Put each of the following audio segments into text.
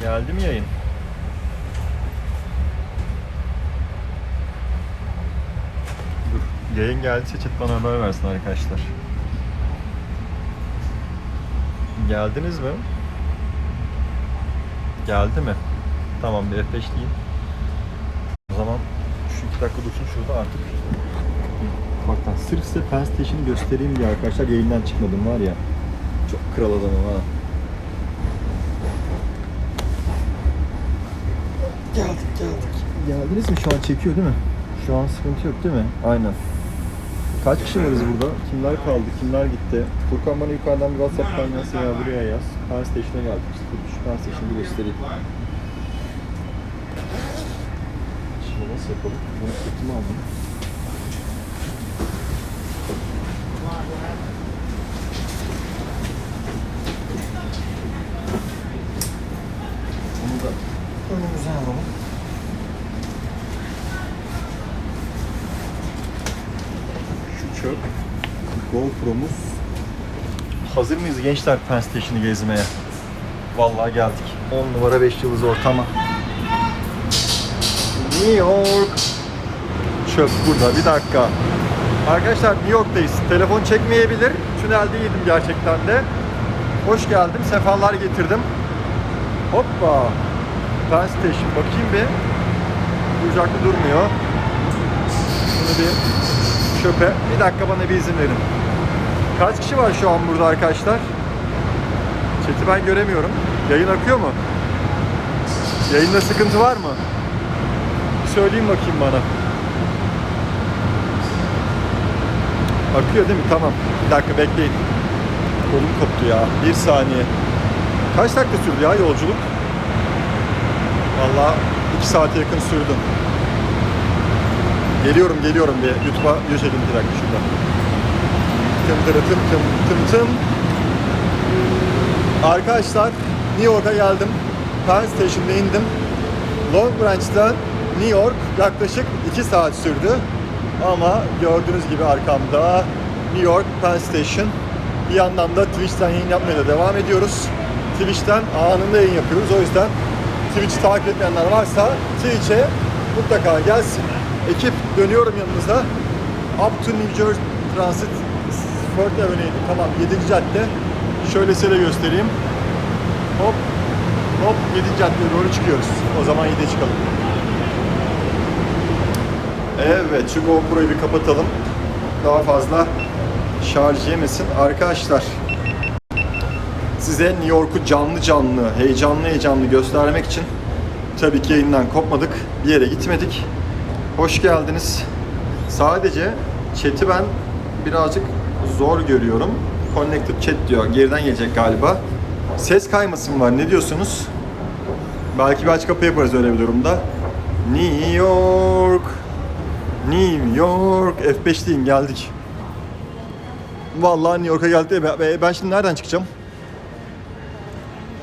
Geldi mi yayın? Dur. Yayın geldiyse chat bana haber versin arkadaşlar. Geldiniz mi? Geldi mi? Tamam bir F5 değil. O zaman şu iki dakika dursun şurada artık. Baktan sırf size Pen Station'ı göstereyim diye arkadaşlar yayından çıkmadım var ya. Çok kral adamım ha. Geldik geldik. Geldiniz mi? Şu an çekiyor değil mi? Şu an sıkıntı yok değil mi? Aynen. Kaç kişi varız burada? Kimler kaldı? Kimler gitti? Furkan bana yukarıdan bir WhatsApp'tan yaz ya buraya yaz. Pen Station'a geldik. Şu Pen Station'ı göstereyim. Şimdi nasıl yapalım? Bunu sırtıma aldım. Bunu da önümüze alalım. Şu çöp. GoPro'muz. Hazır mıyız gençler Penn Station'ı gezmeye? Vallahi geldik. 10 numara 5 yıldız ortama. New York. Çöp burada. Bir dakika. Arkadaşlar New York'tayız. Telefon çekmeyebilir. Tüneldeydim gerçekten de. Hoş geldim. Sefalar getirdim. Hoppa. Penn Station. Bakayım bir. Duracaklı durmuyor. Bunu bir çöpe. Bir dakika bana bir izin verin. Kaç kişi var şu an burada arkadaşlar? Chat'i ben göremiyorum. Yayın akıyor mu? Yayında sıkıntı var mı? Bir Söyleyin bakayım bana. Akıyor değil mi? Tamam. Bir dakika bekleyin. Kolum koptu ya. Bir saniye. Kaç dakika sürdü ya yolculuk? Vallahi iki saate yakın sürdü. Geliyorum geliyorum bir YouTube'a video çekeyim bir dakika şurada. Tım tırı tım tım tım tım. Arkadaşlar New York'a geldim. Penn Station'da indim. Long Branch'tan New York yaklaşık 2 saat sürdü. Ama gördüğünüz gibi arkamda New York Penn Station. Bir yandan da Twitch'ten yayın yapmaya da devam ediyoruz. Twitch'ten anında yayın yapıyoruz. O yüzden Twitch'i takip etmeyenler varsa Twitch'e mutlaka gelsin. Ekip dönüyorum yanınıza. Up to New Jersey Transit First Avenue. Tamam 7. cadde. Şöyle size göstereyim. Hop hop 7. caddeye doğru çıkıyoruz. O zaman 7'ye çıkalım. Evet şu GoPro'yu bir kapatalım. Daha fazla şarj yemesin. Arkadaşlar size New York'u canlı canlı, heyecanlı heyecanlı göstermek için tabii ki yayından kopmadık. Bir yere gitmedik. Hoş geldiniz. Sadece chat'i ben birazcık zor görüyorum. Connected chat diyor. Geriden gelecek galiba. Ses kayması mı var? Ne diyorsunuz? Belki bir aç kapı yaparız öyle bir durumda. New York. New York. F5 deyin geldik. Vallahi New York'a geldik. Ben şimdi nereden çıkacağım?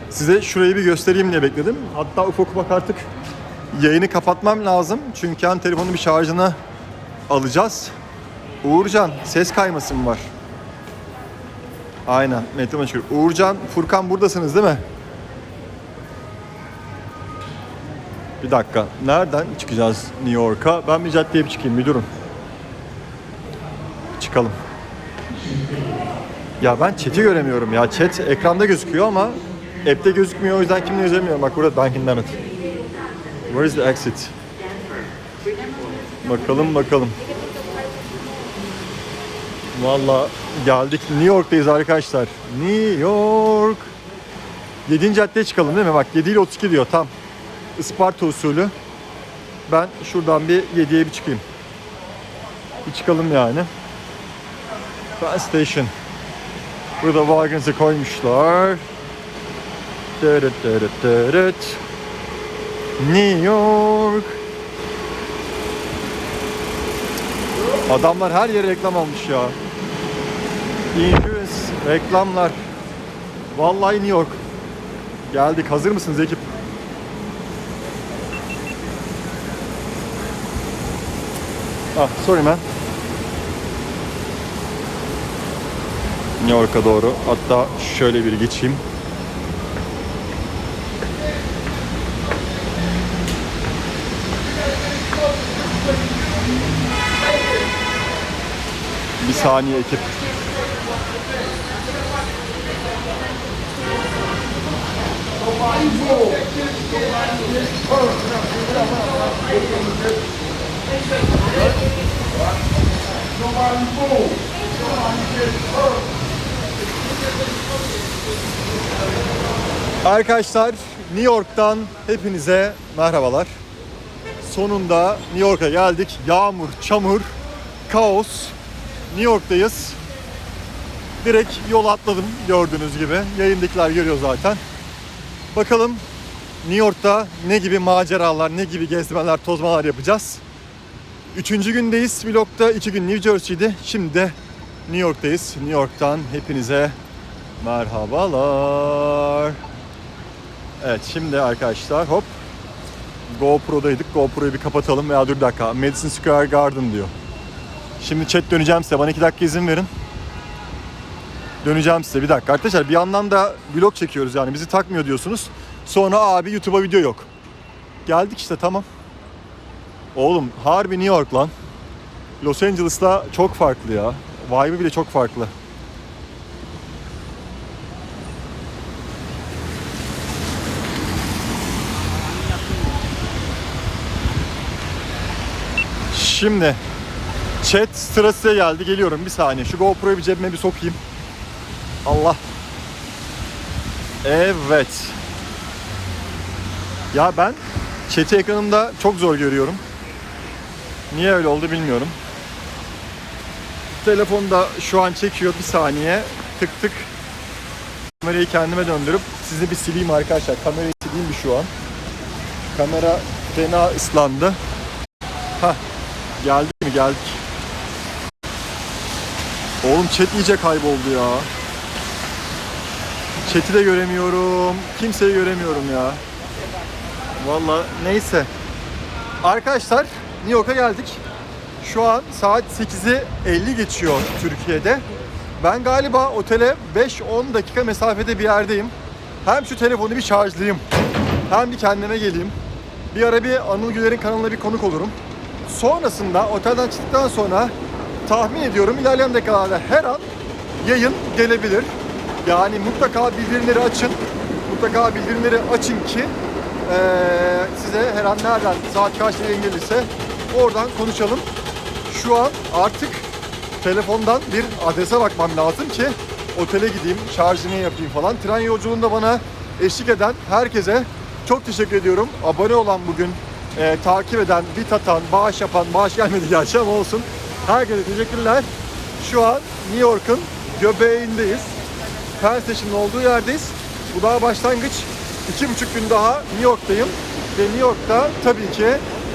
Size şurayı bir göstereyim diye bekledim. Hatta ufak ufak artık yayını kapatmam lazım. Çünkü hem telefonu bir şarjına alacağız. Uğurcan ses kayması mı var? Aynen. Metin Başkanı. Uğurcan, Furkan buradasınız değil mi? Bir dakika. Nereden çıkacağız New York'a? Ben bir caddeye bir çıkayım. Durun. Çıkalım. Ya ben chat'i göremiyorum ya. Chat ekranda gözüküyor ama app'te gözükmüyor. O yüzden kimle yazamıyorum. Bak burada Dunkin Donut. Where is the exit? Bakalım bakalım. Valla geldik. New York'tayız arkadaşlar. New York. 7. caddeye çıkalım değil mi? Bak 7 ile 32 diyor tam. Isparta usulü. Ben şuradan bir 7'ye bir çıkayım. Bir çıkalım yani. Penn Station. Burada wagons'ı koymuşlar. Dırıt dırıt dırıt. New York. Adamlar her yere reklam almış ya. İnciriz, reklamlar. Vallahi New York. Geldik. Hazır mısınız ekip? Ah, sorry man. New York'a doğru. Hatta şöyle bir geçeyim. Bir saniye ekip. Arkadaşlar New York'tan hepinize merhabalar. Sonunda New York'a geldik. Yağmur, çamur, kaos. New York'tayız. Direkt yol atladım gördüğünüz gibi. Yayındakiler görüyor zaten. Bakalım New York'ta ne gibi maceralar, ne gibi gezmeler, tozmalar yapacağız. Üçüncü gündeyiz vlogda. iki gün New Jersey'di. Şimdi de New York'tayız. New York'tan hepinize merhabalar. Evet şimdi arkadaşlar hop GoPro'daydık. GoPro'yu bir kapatalım veya dur dakika. Madison Square Garden diyor. Şimdi chat döneceğim size. Bana iki dakika izin verin. Döneceğim size bir dakika. Arkadaşlar bir yandan da vlog çekiyoruz yani. Bizi takmıyor diyorsunuz. Sonra abi YouTube'a video yok. Geldik işte tamam. Oğlum harbi New York lan. Los Angeles'ta çok farklı ya. Vibe'ı bile çok farklı. Şimdi chat sırası geldi. Geliyorum bir saniye. Şu GoPro'yu bir cebime bir sokayım. Allah. Evet. Ya ben chat'i ekranımda çok zor görüyorum. Niye öyle oldu bilmiyorum. Telefonda şu an çekiyor bir saniye. Tık tık. Kamerayı kendime döndürüp sizi bir sileyim arkadaşlar. Kamerayı sileyim bir şu an. Kamera fena ıslandı. Hah. Geldik mi? Geldik. Oğlum chat iyice kayboldu ya. Chat'i de göremiyorum. Kimseyi göremiyorum ya. Valla neyse. Arkadaşlar New York'a geldik. Şu an saat 8'i 50 geçiyor Türkiye'de. Ben galiba otele 5-10 dakika mesafede bir yerdeyim. Hem şu telefonu bir şarjlayayım. Hem bir kendime geleyim. Bir ara bir Anıl Güler'in kanalına bir konuk olurum. Sonrasında otelden çıktıktan sonra tahmin ediyorum ilerleyen dakikalarda her an yayın gelebilir. Yani mutlaka bildirimleri açın. Mutlaka bildirimleri açın ki eee, size her an nereden saat kaçta yayın gelirse oradan konuşalım. Şu an artık telefondan bir adrese bakmam lazım ki otele gideyim, şarjını yapayım falan. Tren yolculuğunda bana eşlik eden herkese çok teşekkür ediyorum. Abone olan bugün, e, takip eden, bit atan, bağış yapan, bağış gelmedi gerçi ama olsun. Herkese teşekkürler. Şu an New York'un göbeğindeyiz. Penn Station'ın olduğu yerdeyiz. Bu daha başlangıç. İki buçuk gün daha New York'tayım. Ve New York'ta tabii ki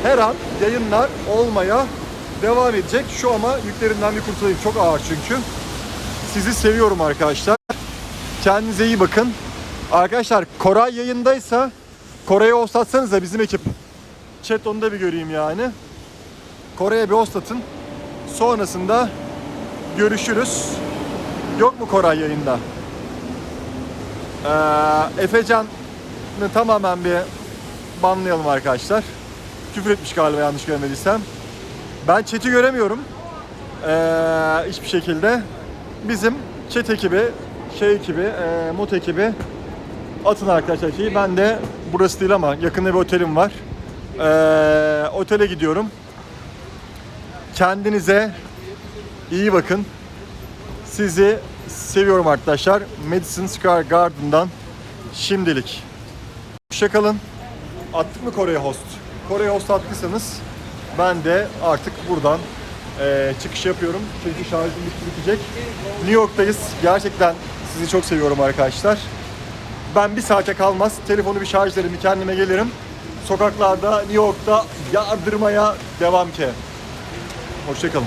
her an yayınlar olmaya devam edecek. Şu ama yüklerimden bir kurtulayım. Çok ağır çünkü. Sizi seviyorum arkadaşlar. Kendinize iyi bakın. Arkadaşlar Koray yayındaysa Koray'a host atsanız da bizim ekip. Chat onu da bir göreyim yani. Koray'a bir host atın. Sonrasında görüşürüz. Yok mu Koray yayında? Ee, Efecan'ı tamamen bir banlayalım arkadaşlar. Küfür etmiş galiba yanlış görmediysem. Ben chat'i göremiyorum. Ee, hiçbir şekilde. Bizim chat ekibi, şey ekibi, e, mod ekibi atın arkadaşlar şeyi. Ben de burası değil ama yakında bir otelim var. Ee, otele gidiyorum. Kendinize iyi bakın. Sizi seviyorum arkadaşlar. Madison Square Garden'dan şimdilik. Hoşçakalın. Attık mı Kore'ye host? Kore'ye host attıysanız ben de artık buradan eee, çıkış yapıyorum. Çünkü şarjım bitecek. New York'tayız. Gerçekten sizi çok seviyorum arkadaşlar. Ben bir saate kalmaz. Telefonu bir şarjlarım, bir kendime gelirim. Sokaklarda New York'ta yardırmaya devam ki. Hoşçakalın.